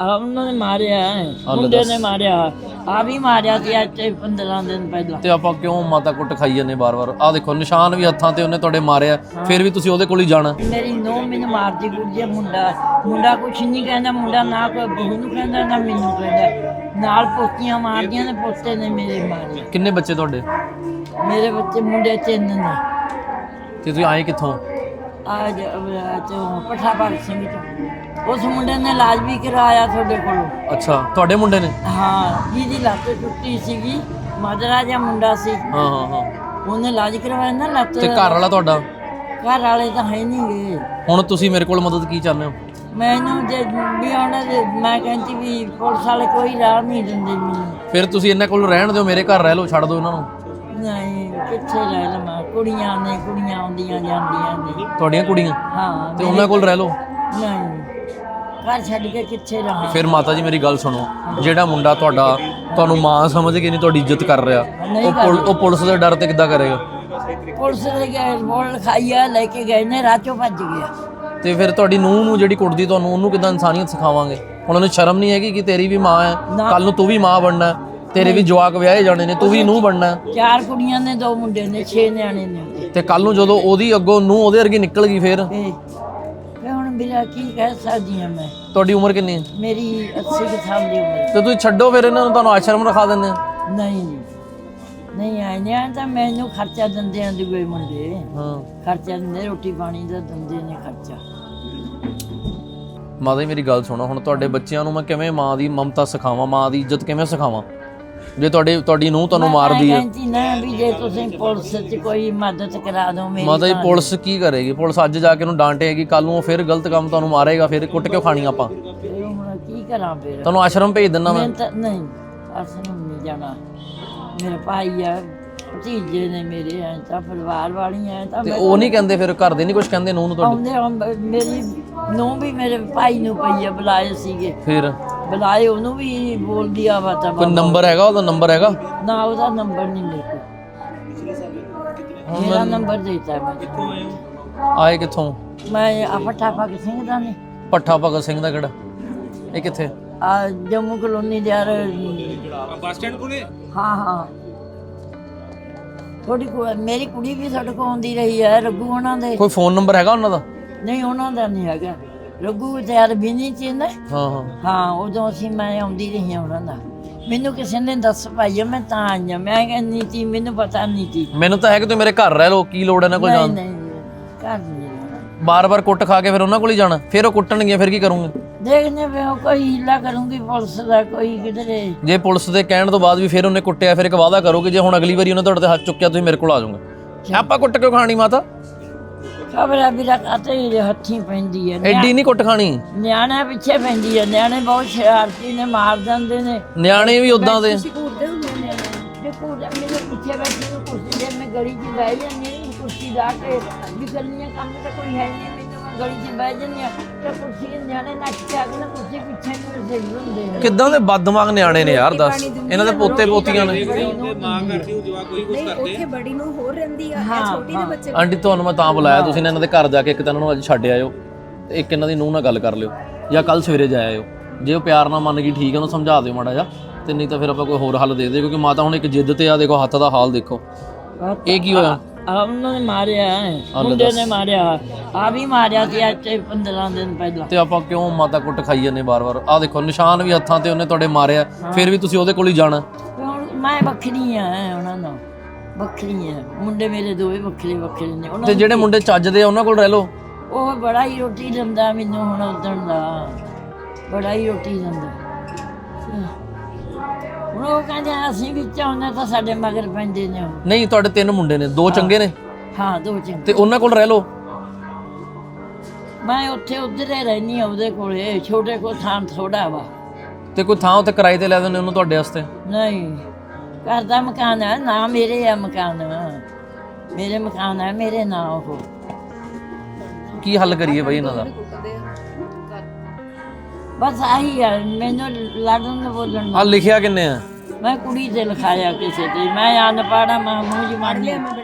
ਆ ਉਹਨਾਂ ਨੇ ਮਾਰਿਆ ਹੈ। ਮੁੰਡੇ। ਨੇ ਮਾਰਿਆ। ਆ ਵੀ ਮਾਰਿਆ ਸੀ ਅੱਜ ਤੇ 15 ਦਿਨ ਪਹਿਲਾਂ। ਤੇ ਆਪਾਂ ਕਿਉਂ ਮਾਤਾ ਕੁੱਟ ਖਾਈ ਜਾਂਦੇ ਬਾਰ-ਬਾਰ ਆਹ ਦੇਖੋ ਨਿਸ਼ਾਨ ਵੀ ਹੱਥਾਂ ਤੇ ਉਹਨੇ ਤੁਹਾਡੇ ਮਾਰਿਆ। ਫਿਰ ਵੀ ਤੁਸੀਂ ਉਹਦੇ ਕੋਲ ਹੀ ਜਾਣਾ। ਮੇਰੀ ਨੋ ਮੈਨੂੰ ਮਾਰਦੀ ਗੁਰਜੇ ਮੁੰਡਾ। ਮੁੰਡਾ ਕੁਛ ਨਹੀਂ ਕਹਿੰਦਾ ਮੁੰਡਾ ਨਾ ਕੋਈ ਬਹੂ ਨੂੰ ਕਹਿੰਦਾ ਨਾ ਮੈਨੂੰ ਕਹਿੰਦਾ। ਨਾਲ ਪੋਤੀਆਂ ਮਾਰਦੀਆਂ ਨੇ ਪੋਤੇ ਨੇ ਮੇਰੇ ਮਾਰੇ। ਕਿੰਨੇ ਬੱਚੇ ਤੁਹਾਡੇ? ਮੇਰੇ ਬੱਚੇ ਮੁੰਡੇ ਤਿੰਨ ਨੇ। ਤੇ ਤੁਸੀਂ ਆਏ ਕਿੱਥੋਂ? ਤੋਂ ਪਠਾ ਭਗਤ ਸਿੰਘ ਤੋਂ ਉਸ ਮੁੰਡੇ ਨੇ ਇਲਾਜ ਵੀ ਕਰਾਇਆ ਤੁਹਾਡੇ ਕੋਲੋਂ। ਅੱਛਾ ਤੁਹਾਡੇ ਮੁੰਡੇ ਨੇ? ਹਾਂ ਜਿਹਦੀ ਲੱਤ ਟੁੱਟੀ ਸੀਗੀ ਮਾਜਰਾ ਜਿਹਾ ਮੁੰਡਾ ਸੀ। ਹਾਂ ਹਾਂ ਹਾਂ। ਉਹਨੇ ਇਲਾਜ ਕਰਵਾਇਆ ਨਾ ਲੱਤ ਤੇ ਘਰ ਵਾਲਾ ਤੁਹਾਡਾ? ਘਰ ਵਾਲੇ ਤਾਂ ਹੈ ਨਹੀਂ ਗਏ ਹੁਣ ਤੁਸੀਂ ਮੇਰੇ ਕੋਲ ਮਦਦ ਕੀ ਚਾਹੁੰਦੇ ਹੋ? ਮੈਨੂੰ ਜੇ ਵੀ ਉਹਨਾਂ ਦੇ ਮੈਂ ਕਹਿੰਦੀ ਵੀ ਪੁਲਿਸ ਵਾਲੇ ਕੋਈ ਰਾਹ ਨਹੀਂ ਦਿੰਦੇ ਮੈਨੂੰ। ਫਿਰ ਤੁਸੀਂ ਇਹਨਾਂ ਕੋਲ ਰਹਿਣ ਦਿਓ ਮੇਰੇ ਘਰ ਰਹਿ ਲਓ ਛੱਡ ਦਿਓ ਇਹਨਾਂ ਨੂੰ। ਨਹੀਂ ਕਿੱਥੇ ਰਹਿ ਲਵਾਂ। ਕੁੜੀਆਂ ਨੇ ਕੁੜੀਆਂ ਆਉਂਦੀਆਂ ਜਾਂਦੀਆਂ ਨੇ। ਤੁਹਾਡੀਆਂ ਕੁੜੀਆਂ? ਹਾਂ ਤੇ ਉਹਨਾਂ ਕੋਲ ਰਹਿ ਲਓ। ਨਹੀਂ ਘਰ ਛੱਡ ਕੇ ਕਿੱਥੇ ਰਹਾਂ ਫਿਰ ਮਾਤਾ ਜੀ ਮੇਰੀ ਗੱਲ ਸੁਣੋ। ਜਿਹੜਾ ਮੁੰਡਾ ਤੁਹਾਡਾ ਤੁਹਾਨੂੰ ਮਾਂ ਸਮਝ ਕੇ ਨਹੀਂ ਤੁਹਾਡੀ ਇੱਜ਼ਤ ਕਰ ਰਿਹਾ। ਉਹ ਪੁਲ- ਉਹ ਪੁਲਿਸ ਦੇ ਡਰ ਤੇ ਕਿੱਦਾਂ ਕਰੇਗਾ? ਪੁਲਿਸ ਦੇ ਗਏ ਬੋਲ ਲਿਖਾਈਆ ਲੈ ਕੇ ਗਏ ਨੇ ਰਾਚੋਂ ਭੱਜ ਗਿਆ ਤੇ ਫਿਰ ਤੁਹਾਡੀ ਨੂੰਹ ਨੂੰ ਜਿਹੜੀ ਕੁੱਟਦੀ ਤੁਹਾਨੂੰ ਉਹਨੂੰ ਕਿਦਾਂ ਇਨਸਾਨੀਅਤ ਸਿਖਾਵਾਂਗੇ? ਹੁਣ ਉਹਨੂੰ ਸ਼ਰਮ ਨਹੀਂ ਹੈਗੀ ਕਿ ਤੇਰੀ ਵੀ ਮਾਂ ਹੈ? ਨਾ। ਕੱਲ ਨੂੰ ਤੂੰ ਵੀ ਮਾਂ ਬਣਨਾ ਹੈ, ਤੇਰੇ ਵੀ ਜਵਾਕ ਵਿਆਹੇ ਜਾਣੇ ਨੇ ਤੂੰ ਵੀ ਨੂੰਹ ਬਣਨਾ। ਹੈ। ਚਾਰ ਕੁੜੀਆਂ ਨੇ ਦੋ ਮੁੰਡੇ ਨੇ ਛੇ ਨਿਆਣੇ ਨੇ। ਉਹਦੇ। ਤੇ ਕੱਲ ਨੂੰ ਜਦੋਂ ਉਹਦੀ ਅੱਗੋਂ ਨੂੰਹ ਉਹਦੇ ਵਰਗੀ ਨਿਕਲ ਗਈ ਫਿਰ? ਤੇ ਤੇ ਹੁਣ ਮੇਰਾ ਕੀ ਕਹਿ ਸਕਦੀ ਹਾਂ ਮੈਂ? ਤੁਹਾਡੀ ਉਮਰ ਕਿੰਨੀ ਹੈ? ਮੇਰੀ 80 ਕੁ ਸਾਲ ਦੀ ਉਮਰ। ਤੇ ਤੁਸੀਂ ਛੱਡੋ ਫਿਰ ਇਹਨਾਂ ਨੂੰ ਤੁਹਾਨੂੰ ਆਸ਼ਰਮ ਰਖਾ ਦਿੰਦੇ ਆ ਨਹੀਂ ਨਹੀਂ ਆਏ ਨੇ ਤਾਂ ਮੈਨੂੰ ਖਰਚਾ ਦਿੰਦੇ ਆਂ ਦੂਏ ਮੁੰਡੇ। ਹਾਂ। ਖਰਚਾ ਦਿੰਦੇ ਰੋਟੀ ਪਾਣੀ ਦਾ ਦਿੰਦੇ ਨੇ ਖਰਚਾ। ਮਾਤਾ ਜੀ ਮੇਰੀ ਗੱਲ ਸੁਣੋ ਹੁਣ ਤੁਹਾਡੇ ਬੱਚਿਆਂ ਨੂੰ ਮੈਂ ਕਿਵੇਂ ਮਾਂ ਦੀ ਮਮਤਾ ਸਿਖਾਵਾਂ ਮਾਂ ਦੀ ਇੱਜ਼ਤ ਕਿਵੇਂ ਸਿਖਾਵਾਂ? ਜੇ ਤੁਹਾਡੇ ਤੁਹਾਡੀ ਨੂੰਹ ਤੁਹਾਨੂੰ ਮਾਰਦੀ ਹੈ। ਕਹਿੰਦੀ ਨਾ ਵੀ ਜੇ ਤੁਸੀਂ ਪੁਲਿਸ 'ਚ ਕੋਈ ਮਦਦ ਕਰਾ ਦਿਓ ਮੇਰੀ ਮਾਤਾ ਜੀ ਪੁਲਿਸ ਕੀ ਕਰੇਗੀ? ਪੁਲਿਸ ਅੱਜ ਜਾ ਕੇ ਉਹਨੂੰ ਡਾਂਟੇਗੀ ਕੱਲ ਨੂੰ ਉਹ ਫਿਰ ਗਲਤ ਕੰਮ ਤੁਹਾਨੂੰ ਮਾਰੇਗਾ ਫਿਰ ਕੁੱਟ ਕੇ ਖਾਣੀ ਆਪਾਂ। ਫਿਰ ਹੁਣ ਕੀ ਕਰਾਂ ਫਿਰ? ਤੁਹਾਨੂੰ ਆਸ਼ਰਮ ਭੇਜ ਦਿੰਦਾ ਮੈਂ। ਮੈਂ ਤਾਂ ਨਹੀਂ ਅਸਲ ਨਹੀਂ ਜਾਣਾ। ਮੇਰਾ ਭਾਈ ਆ ਭਤੀਜੇ ਨੇ ਮੇਰੇ ਐ ਤਾਂ ਪਰਿਵਾਰ ਵਾਲੀਆਂ ਐ ਤਾਂ ਤੇ ਮੈਂ ਉਹ ਨਹੀਂ ਕਹਿੰਦੇ ਫਿਰ ਘਰ ਦੇ ਨਹੀਂ ਕੁਝ ਕਹਿੰਦੇ ਨੂੰਹ ਨੂੰ ਤੁਹਾਡੀ? ਆਉਂਦੇ ਆਉਂ- ਮੇਰੀ ਨੂੰ ਵੀ ਮੇਰੇ ਭਾਈ ਨੂੰ ਪਈ ਆ ਬੁਲਾਏ ਸੀਗੇ। ਫਿਰ? ਬੁਲਾਏ ਉਹਨੂੰ ਵੀ ਬੋਲਦੀ ਆ ਵਾ ਤਾਂ ਕੋਈ ਨੰਬਰ ਹੈਗਾ ਉਹਦਾ ਨੰਬਰ ਹੈਗਾ? ਨਾ ਉਹਦਾ ਨੰਬਰ ਨਹੀਂ ਮੇਰੇ ਕੋਲ। ਮੇਰਾ ਨੰਬਰ ਦਿੱਤਾ ਮੈਂ। ਆਏ ਕਿੱਥੋਂ? ਮੈਂ ਆਪਠਾ ਪਾ ਸਿੰਘ ਦਾ ਨੇ। ਪੱਠਾ ਭਗਤ ਸਿੰਘ ਦਾ ਕਿਹੜਾ? ਇਹ ਕਿੱਥੇ? ਆ ਜੰਮੂ ਕਲੋਨੀ ਦੇ ਯਾਰ ਬੱਸ ਸਟੈਂਡ ਕੋਲੇ? ਹਾਂ ਹਾਂ। ਥੋੜੀ ਮੇਰੀ ਕੁੜੀ ਵੀ ਸਾਡੇ ਕੋਲ ਆਉਂਦੀ ਰਹੀ ਹੈ ਰੱਗੂ ਉਹਨਾਂ ਦੇ। ਕੋਈ ਫੋਨ ਨੰਬਰ ਹੈਗਾ ਉਹਨਾਂ ਦਾ? ਨਹੀਂ ਉਹਨਾਂ ਦਾ ਨਹੀਂ ਹੈਗਾ। ਰੱਗੂ ਤੇ ਯਾਰ ਬਿਨੀ ਚ ਨੇ? ਹਾਂ ਹਾਂ। ਹਾਂ ਉਦੋਂ ਅਸੀਂ ਮੈਂ ਆਉਂਦੀ ਰਹੀ ਹਾਂ ਉਹਨਾਂ ਦਾ ਮੈਨੂੰ ਕਿਸੇ ਨੇ ਦੱਸ ਪਾਈ ਮੈਂ ਤਾਂ ਆਈ ਹਾਂ। ਮੈਂ ਕਹਿੰਦੀ ਸੀ ਮੈਨੂੰ ਪਤਾ ਨਹੀਂ ਸੀ ਮੈਨੂੰ ਤਾਂ ਹੈ ਕਿ ਤੂੰ ਮੇਰੇ ਘਰ ਰਹਿ ਲੋ ਕੀ ਲੋੜ ਹੈ ਨਾ ਕੋਈ ਨਹੀਂ ਜਾਣ ਨਹੀਂ ਘਰ ਨਹੀਂ ਜਾਣਾ। ਬਾਰ-ਬਾਰ ਕੁੱਟ ਖਾ ਕੇ ਫਿਰ ਉਹਨਾਂ ਕੋਲ ਹੀ ਜਾਣਾ। ਫਿਰ ਉਹ ਕੁੱਟਣਗੇ ਫਿਰ ਕੀ ਕਰੂੰਗੇ? ਦੇਖਦੇ ਵੇ ਕੋਈ ਹੀਲਾ ਕਰੂੰਗੀ ਪੁਲਿਸ ਦਾ ਕੋਈ ਕਿਧਰੇ। ਜੇ ਪੁਲਿਸ ਦੇ ਕਹਿਣ ਤੋਂ ਬਾਅਦ ਵੀ ਫਿਰ ਉਹਨੇ ਕੁੱਟਿਆ ਫਿਰ ਇੱਕ ਵਾਅਦਾ ਕਰੋ ਕਿ ਜੇ ਹੁਣ ਅਗਲੀ ਵਾਰੀ ਉਹਨੇ ਤੁਹਾਡੇ ਤੇ ਹੱਥ ਚੁੱਕਿਆ ਤੁਸੀਂ ਮੇਰੇ ਕੋਲ ਆ ਜਾਓਗੇ। ਆਪਾਂ ਕੁੱਟ ਕਿਉਂ ਖਾਣੀ ਮਾਤਾ? ਖਬਰ ਆ ਵੀਰਾ ਕਾਤੇ ਇਹਦੇ ਹੱਥੀਂ ਪੈਂਦੀ ਹੈ ਐਡੀ ਨਹੀਂ ਕੁੱਟ ਖਾਣੀ? ਨਿਆਣਾ ਪਿੱਛੇ ਪੈਂਦੀ ਹੈ ਨਿਆਣੇ ਬਹੁਤ ਸ਼ਰਾਰਤੀ ਨੇ ਮਾਰ ਦਿੰਦੇ ਨੇ। ਨਿਆਣੇ ਵੀ ਉਦਾਂ ਦੇ। ਘੂਰਦੇ ਹੁੰਦੇ ਨੇ ਜੇ ਘੂਰਦੇ ਮੇਰੇ ਪਿੱਛੇ ਬੈਠੀ ਨੂੰ ਕੁਰਸੀ ਤੇ ਮੈਂ ਗਲੀ 'ਚ ਬਹਿ ਜਾਂਦੀ ਹਾਂ ਕੁਰਸੀ ਲਾ ਕੇ ਵੀ ਕਰਨੀਆਂ ਕੰਮ ਤਾਂ ਕੋਈ ਹੈ ਨਹੀਂ ਮੈਨੂੰ ਮੈਂ ਗਲੀ 'ਚ ਬਹਿ ਜਾਂਦੀ ਹਾਂ। ਤੇ ਕੁਰਸੀ ਦੇ ਨਿਆਣੇ ਨੱਚ ਕੇ ਆ ਕੇ ਨਾ ਕੁਰਸੀ ਪਿੱਛੇ ਨੇ ਕਿੱਦਾਂ ਦੇ ਬਦਦਮਾਗ ਨਿਆਣੇ ਨੇ ਯਾਰ ਦੱਸ। ਇਹਨਾਂ ਦੇ ਪੋਤੇ ਪੋਤੀਆਂ ਨੇ। ਨਹੀਂ ਉੱਥੇ ਬੜੀ ਨੂੰ ਹੋਰ ਰਹਿੰਦੀ ਆ ਇਹ ਛੋਟੀ ਦੇ ਬੱਚੇ ਆਂਟੀ ਤੁਹਾਨੂੰ ਮੈਂ ਤਾਂ ਬੁਲਾਇਆ ਤੁਸੀਂ ਇਹਨਾਂ ਦੇ ਘਰ ਜਾ ਕੇ ਇੱਕ ਤਾਂ ਇਹਨਾਂ ਨੂੰ ਅੱਜ ਛੱਡ ਆਇਓ ਤੇ ਇੱਕ ਇਹਨਾਂ ਦੀ ਨੂੰਹ ਨਾਲ ਗੱਲ ਕਰ ਲਿਓ ਜਾਂ ਕੱਲ ਸਵੇਰੇ ਜਾ ਆਇਓ। ਜੇ ਉਹ ਪਿਆਰ ਨਾਲ ਮੰਨ ਗਈ ਠੀਕ ਹੈ ਉਹਨੂੰ ਸਮਝਾ ਦਿਓ ਮਾੜਾ ਜਿਹਾ ਤੇ ਨਹੀਂ ਤਾਂ ਫਿਰ ਆਪਾਂ ਕੋਈ ਹੋਰ ਹੱਲ ਦੇ ਦੇ ਕਿਉਂਕਿ ਮਾਤਾ ਹੁਣ ਇੱਕ ਜਿੱਦ ਤੇ ਆ ਦੇਖੋ ਹੱਥ ਦਾ ਹਾਲ ਦੇਖੋ। ਇਹ ਕੀ ਹੋਇਆ? ਆ ਉਹਨਾਂ ਨੇ ਮਾਰਿਆ ਹੈ। ਲੈ ਮੁੰਡੇ ਦੱਸ। ਨੇ ਮਾਰਿਆ ਆ ਵੀ ਮਾਰਿਆ ਸੀ ਅੱਜ ਤੇ 15 ਦਿਨ ਪਹਿਲਾਂ। ਤੇ ਆਪਾਂ ਕਿਉਂ ਮਾਤਾ ਕੁੱਟ ਖਾਈ ਜਾਂਦੇ ਬਾਰ-ਬਾਰ ਆ ਦੇਖੋ ਨਿਸ਼ਾਨ ਵੀ ਹੱਥਾਂ ਤੇ ਉਹਨੇ ਤੁਹਾਡੇ ਮਾਰਿਆ ਫਿਰ ਵੀ ਤੁਸੀਂ ਉਹਦੇ ਕੋਲ ਹੀ ਜਾਣਾ। ਤੇ ਹੁਣ ਮੈਂ ਵੱਖਰੀ ਆ ਉਹਨਾਂ ਨਾਲ। ਵੱਖਰੀ ਆ ਮੁੰਡੇ ਮੇਰੇ ਦੋਵੇਂ ਵੱਖਰੇ ਵੱਖਰੇ ਨੇ। ਉਹਨਾਂ ਤੇ ਜਿਹੜੇ ਮੁੰਡੇ ਚੱਜਦੇ ਆ ਉਹਨਾਂ ਕੋਲ ਰਹਿ ਲਓ। ਉਹ ਬੜਾ ਹੀ ਰੋਟੀ ਦਿੰਦਾ ਮੈਨੂੰ ਹੁਣ ਉਦਣ ਦਾ। ਬੜਾ ਹੀ ਰੋਟੀ ਦਿੰਦਾ। ਹੁਣ ਉਹ ਕਹਿੰਦੇ ਅਸੀਂ ਵੀ ਚਾਹੁੰਦੇ ਤਾਂ ਸਾਡੇ ਮਗਰ ਪੈਂਦੇ ਨੇ ਉਹ। ਨਹੀਂ ਤੁਹਾਡੇ ਤਿੰਨ ਮੁੰਡੇ ਨੇ ਦੋ ਚੰਗੇ ਨੇ? ਹਾਂ ਦੋ ਚੰਗੇ ਤੇ ਉਹਨਾਂ ਕੋਲ ਰਹਿ ਲਓ। ਮੈਂ ਉੱਥੇ ਉਧਰ ਹੀ ਰਹਿਨੀ ਆ ਉਹਦੇ ਕੋਲੇ। ਛੋਟੇ ਕੋ ਥਾਂ ਥੋੜਾ ਵਾ। ਤੇ ਕੋਈ ਥਾਂ ਉੱਤੇ ਕਿਰਾਏ ਤੇ ਲੈ ਦਿੰਦੇ ਉਹਨੂੰ ਤੁਹਾਡੇ ਵਾਸਤੇ? ਨਹੀਂ। ਘਰ ਦਾ ਮਕਾਨ ਹੈ ਨਾ ਮੇਰੇ ਆ ਮਕਾਨ। ਮੇਰੇ ਮਕਾਨ ਹੈ ਮੇਰੇ ਨਾਂ ਉਹ। ਕੀ ਹੱਲ ਕਰੀਏ ਬਈ ਇਹਨਾਂ ਦਾ? ਬਸ ਆਹੀ ਆ ਮੈਨੂੰ ਲੜਨ ਬੋਲਣ ਆ ਲਿਖਿਆ ਕਿੰਨੇ ਆ? ਮੈਂ ਕੁੜੀ ਤੇ ਲਿਖਾਇਆ ਕਿਸੇ ਤੇ ਮੈਂ ਅਨਪੜ੍ਹ ਆ ਮੈਂ ਮੂੰਹ ਜਮਾਨੀ